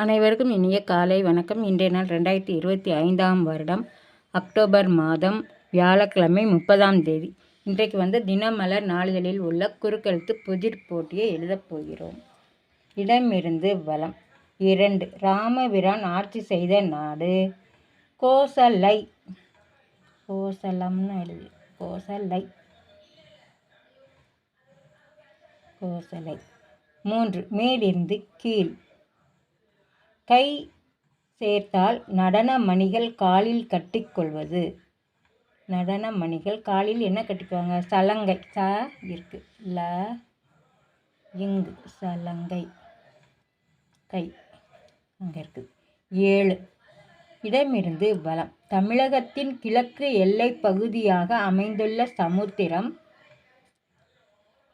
அனைவருக்கும் இனிய காலை வணக்கம். இன்றைய நாள் ரெண்டாயிரத்தி இருபத்தி ஐந்தாம் வருடம் அக்டோபர் மாதம் வியாழக்கிழமை முப்பதாம் தேதி. இன்றைக்கு வந்து தினமலர் நாளிதழில் உள்ள குறுக்கெழுத்து புதிர் போட்டியை எழுதப் போகிறோம். இடமிருந்து வளம் இரண்டு. ராமபிரான் ஆட்சி செய்த நாடு. கோசலை. கோசலம்னு எழுதி. கோசலை. கோசலை. மூன்று. மேலிருந்து கீழ். கை சேர்த்தால் நடன மணிகள் காலில் கட்டிக்கொள்வது. நடன மணிகள் காலில் என்ன கட்டிக்குவாங்க? சலங்கை. ச இருக்கு. ல இங்கு. சலங்கை. கை. அங்கே இருக்குது ஏழு. இடமிருந்து வலம். தமிழகத்தின் கிழக்கு எல்லை பகுதியாக அமைந்துள்ள சமுத்திரம்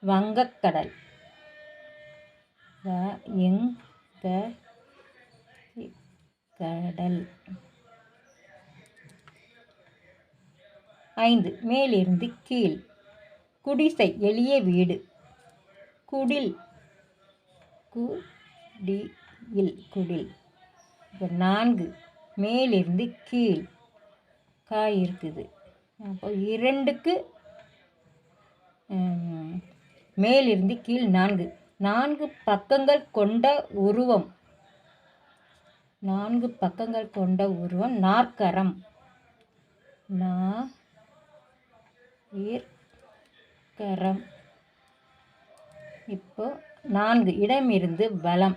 வங்கக்கடல். வ எங் கடல். ஐந்து. மேலிருந்து கீழ். குடிசை எளிய வீடு. குடில். குடி குடில். இப்போ நான்கு. மேலிருந்து கீழ். காய் இருக்குது. அப்போ இரண்டுக்கு மேலிருந்து கீழ் நான்கு. நான்கு பக்கங்கள் கொண்ட உருவம். நான்கு பக்கங்கள் கொண்ட உருவம் நாற்கரம். நா கரம் இப்போ நான்கு இடம் இருந்து பலம்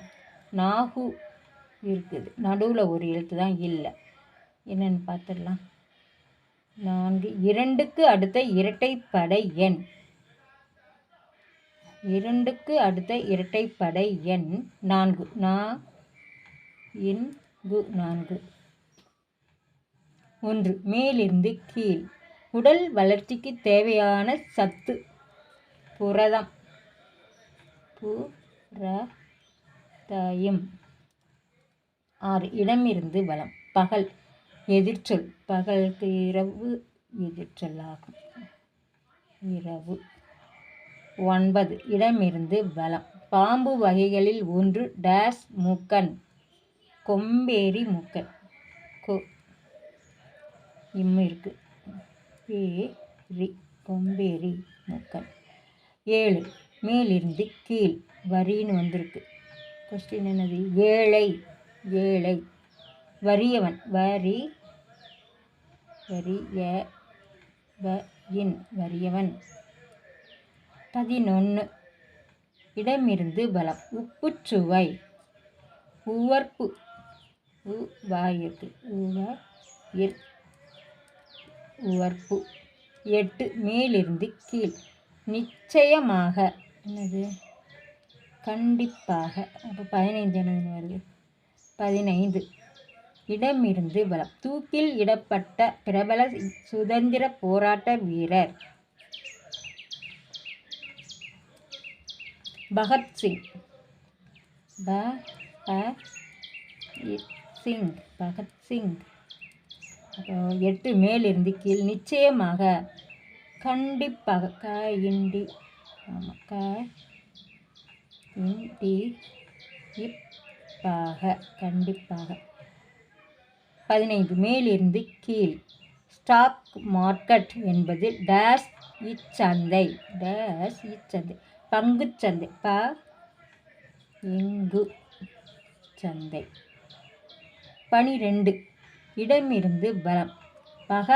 நாகு இருக்குது. நடுவில் ஒரு எழுத்து தான் இல்லை. என்னென்னு பார்த்துடலாம் நான்கு இரண்டுக்கு அடுத்த இரட்டைப்படை எண். இரண்டுக்கு அடுத்த இரட்டைப்படை எண் நான்கு. நான் எண்பு நான்கு. ஒன்று மேலிருந்து கீழ். உடல் வளர்ச்சிக்கு தேவையான சத்து புரதம் புரதயம். ஆறு இடமிருந்து வளம் பகல் எதிர்ச்சொல். பகலுக்கு இரவு எதிர்ச்சொல்லாகும். இரவு. ஒன்பது இடமிருந்து வளம் பாம்பு வகைகளில் ஒன்று டேஸ் மூக்கன். கொம்பேரி மூக்கை கொ. இம்மு இருக்கு. பேரி கொம்பேரி மூக்கன் ஏழு. மேலிருந்து கீழ் வரின்னு வந்திருக்கு. கொஸ்டின் என்னது? ஏழை. ஏழை. வறியவன். வரி. வரிய வயின். வறியவன். பதினொன்று இடமிருந்து பலம் உப்புச்சுவை உவர்ப்பு. உ உவர்ப்பு. எட்டு மேலிருந்து கீழ். நிச்சயமாக என்னது? கண்டிப்பாக. அப்போ பதினைந்து என்னது வருது? பதினைந்து. இடமிருந்து பலம் தூக்கில் இடப்பட்ட பிரபல சுதந்திர போராட்ட வீரர் பகத்சிங். ப சிங் பகத்சிங். அப்புறம் எட்டு மேலிருந்து கீழ். நிச்சயமாக கண்டிப்பாக க இண்டி ஆமாம் க இண்டி இப்பாக கண்டிப்பாக. பதினைந்து மேலிருந்து கீழ். ஸ்டாக் மார்க்கெட் என்பது டேஸ் இச்சந்தை டேஸ் இச்சந்தை. பங்குச்சந்தை ப இங்கு சந்தை. பனிரெண்டு. இடமிருந்து பலம். பக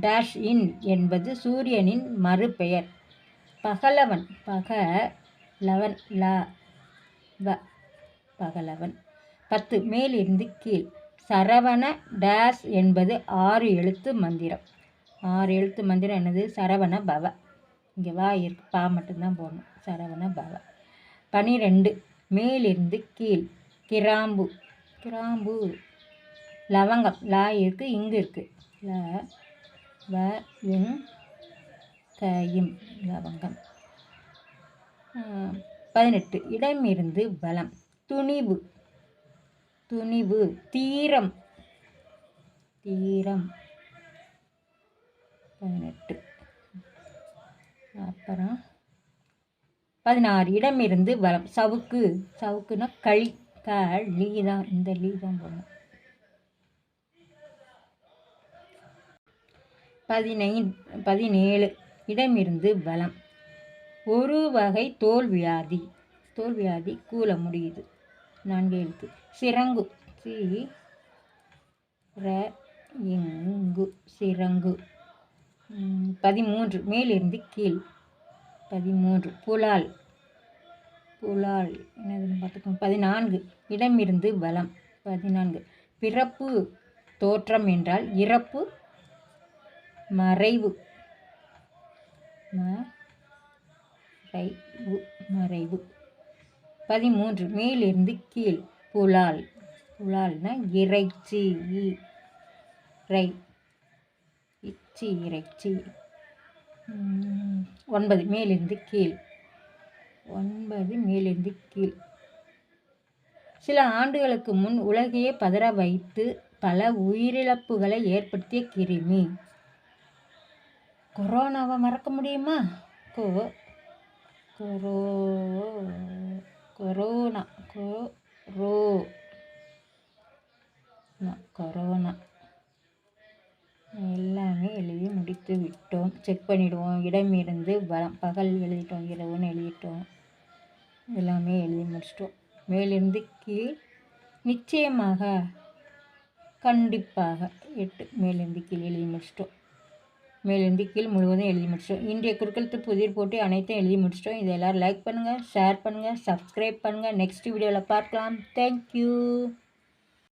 டேஷ் இன் என்பது சூரியனின் மறுபெயர். பகலவன் பக லவன் ல வ பகலவன். பத்து மேலிருந்து கீழ். சரவண டேஷ் என்பது ஆறு எழுத்து மந்திரம். ஆறு எழுத்து மந்திரம் என்னது? சரவண பவ. இங்கே வா இருக்கு. பா மட்டும்தான் போடணும். சரவண பவ. பனிரெண்டு மேலிருந்து கீழ். கிராம்பு. கிராம்பு. லவங்கம். லா இருக்குது இங்கு இருக்குது ல வ இங் கையும். லவங்கம். பதினெட்டு. இடமிருந்து பலம் துணிவு. துணிவு. தீரம். தீரம். பதினெட்டு. அப்புறம் பதினாறு. இடமிருந்து பலம் சவுக்கு. சவுக்குன்னா களி. த லீ தான் இந்த லீ தான் போடணும் பதினை பதினேழு இடமிருந்து வலம். ஒரு வகை தோல் வியாதி தோல் வியாதி கூல முடியுது. நான்கு எழுத்து. சிறங்கு. சி ர இங்கு. சிறங்கு. பதிமூன்று. மேலிருந்து கீழ். பதிமூன்று. புலால். புலால் என்னதுன்னு பார்த்துக்கோங்க. பதினான்கு இடமிருந்து பலம் பதினான்கு பிறப்பு தோற்றம் என்றால் இறப்பு மறைவு. மறைவு மறைவு. பதிமூன்று மேலிருந்து கீழ். புலால் புலால்னா இறைச்சி இறை இச்சி இறைச்சி. ஒன்பது மேலிருந்து கீழ். ஒன்பது மேலிருந்து கீழ். சில ஆண்டுகளுக்கு முன் உலகையே பதற வைத்து பல உயிரிழப்புகளை ஏற்படுத்திய கிருமி. கொரோனாவை மறக்க முடியுமா? கோ கொரோ கொரோனா கொரோ கொரோனா. எல்லாமே எழுதி முடித்து விட்டோம். செக் பண்ணிவிடுவோம் இடமிருந்து வரம் பகல் எழுதிட்டோம். இரவுன்னு எழுதிட்டோம். எல்லாமே எழுதி முடிச்சிட்டோம். மேலிருந்து கீழ் நிச்சயமாக கண்டிப்பாக எட்டு மேலிருந்து கீழ் எழுதி முடிச்சிட்டோம். மேலிருந்து கீழ் முழுவதும் எழுதி முடிச்சிட்டோம். இன்றைய குறுக்கெழுத்து புதிர் போட்டு அனைத்தும் எழுதி முடிச்சிட்டோம். இதை எல்லோரும் லைக் பண்ணுங்கள் ஷேர் பண்ணுங்கள் சப்ஸ்கிரைப் பண்ணுங்கள் நெக்ஸ்ட் வீடியோவில் பார்க்கலாம். தேங்க்யூ